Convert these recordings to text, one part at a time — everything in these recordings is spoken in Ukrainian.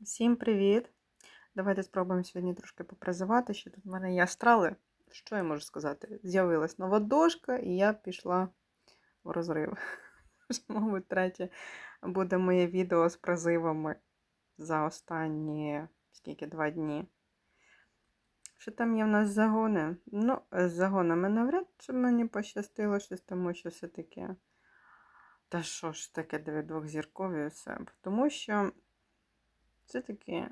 Всім привіт! Давайте спробуємо сьогодні трошки попризивати, що тут в мене є астрали. Що я можу сказати? З'явилась нова дошка, і я пішла в розрив. Мабуть, третє буде моє відео з призивами за останні скільки два дні. Що там є в нас загони? Ну, з загонами навряд чи мені пощастило щось, тому що все таке. Та що ж таке диви двохзіркові все? Тому що все-таки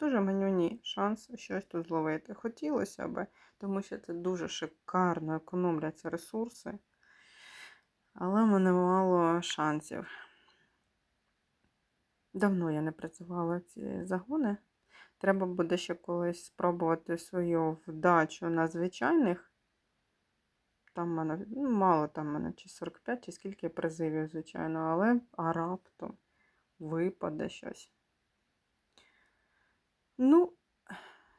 дуже манюній шанс щось тут зловити. Хотілося б, тому що це дуже шикарно економляться ресурси, але в мене мало шансів. Давно я не працювала ці загони. Треба буде ще колись спробувати свою вдачу на звичайних. Там мене, ну, мало там мене чи 45, чи скільки призивів, звичайно, але а раптом випаде щось. Ну,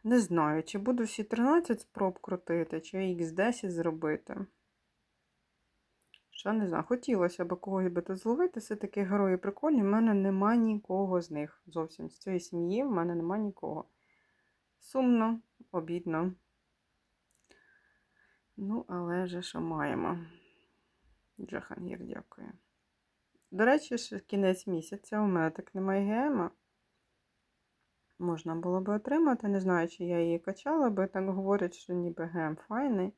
не знаю, чи буду всі 13 спроб крутити, чи X10 зробити. Що не знаю, хотілося б когось би тут зловити, все-таки герої прикольні, в мене нема нікого з них. Зовсім з цієї сім'ї в мене нема нікого. Сумно, обідно. Ну, але вже що маємо. Джахангір, дякую. До речі, ще кінець місяця у мене так немає гема. Можна було би отримати, не знаю, чи я її качала, бо так говорять, що ніби гем файний.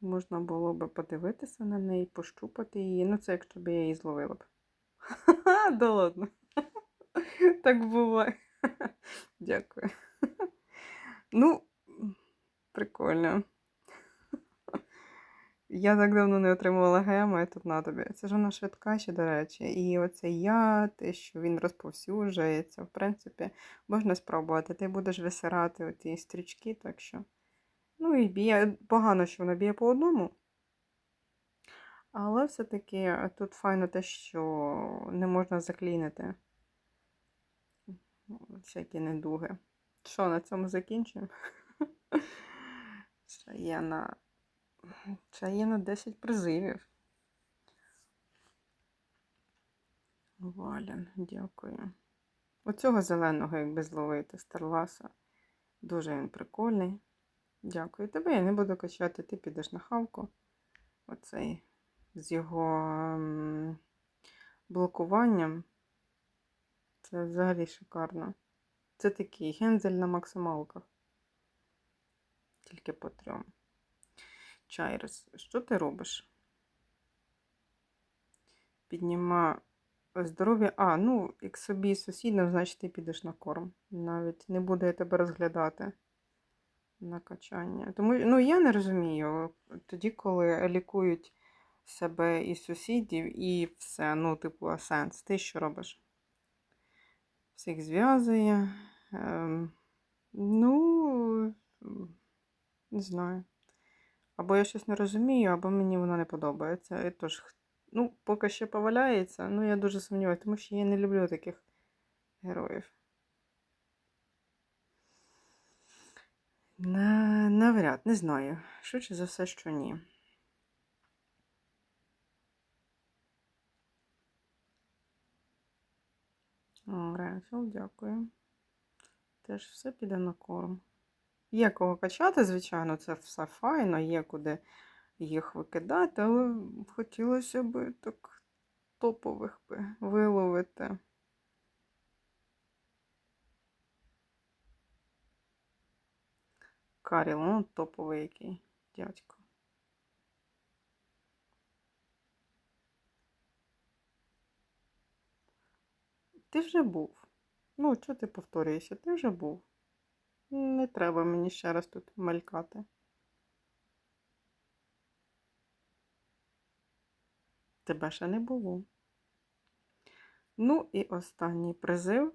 Можна було би подивитися на неї, пощупати її. Ну, це якщо б я її зловила б. Ха-ха, да ладно. Так буває. Дякую. Ну, прикольно. Я так давно не отримувала гема, і тут на тобі. Це ж вона швидка ще, до речі. І оце яд, і що він розповсюджується. В принципі, можна спробувати. Ти будеш висирати оті стрічки, так що. Ну і б'є. Погано, що вона б'є по одному. Але все-таки тут файно те, що не можна заклінити всякі недуги. Що, на цьому закінчуємо? Ще є на ще є на 10 призивів. Валян, дякую. Оцього зеленого, якби зловити, Старласа. Дуже він прикольний. Дякую. Тебе я не буду качати, ти підеш на хавку. Оцей з його блокуванням. Це взагалі шикарно. Це такий гензель на максималках. Тільки по трьом. Чайрес, що ти робиш? Підніма здоров'я. А, ну, як собі сусідно, значить ти підеш на корм. Навіть не буду я тебе розглядати на качання. Тому, ну, я не розумію. Тоді, коли лікують себе і сусідів, і все, ну, типу, а сенс. Ти що робиш? Всіх зв'язує. Ем, ну, не знаю. Або я щось не розумію, або мені воно не подобається. І тож, ну, поки ще поваляється, ну я дуже сумніваюся, тому що я не люблю таких героїв. На, навряд, не знаю. Швидше за все, що ні. О, Ренфіл, дякую. Теж все піде на корм. Є кого качати, звичайно, це все файно, є куди їх викидати, але хотілося б так топових би виловити. Каріл, ну топовий який дядько. Ти вже був. Ну, чого ти повторюєшся? Ти вже був. Не треба мені ще раз тут малькати. Тебе ще не було. Ну і останній призив.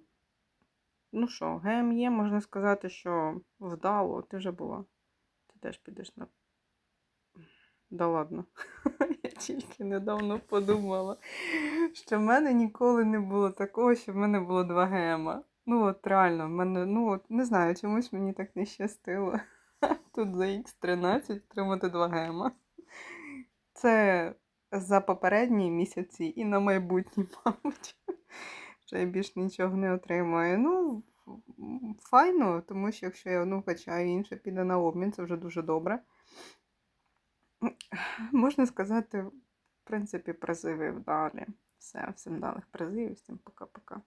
Ну що, гем є, можна сказати, що вдало, ти вже була. Ти теж підеш на. Да ладно. Я тільки недавно подумала, що в мене ніколи не було такого, що в мене було два гема. Ну, от реально, мене, ну, от, не знаю, чомусь мені так не щастило. Тут за Х13 отримати 2 гема. Це за попередні місяці і на майбутні, мабуть. Що я більш нічого не отримаю. Ну, файно, тому що якщо я одну качаю, інша піде на обмін, це вже дуже добре. Можна сказати, в принципі, призиви вдалі. Все, всім далих призивів, всім пока-пока.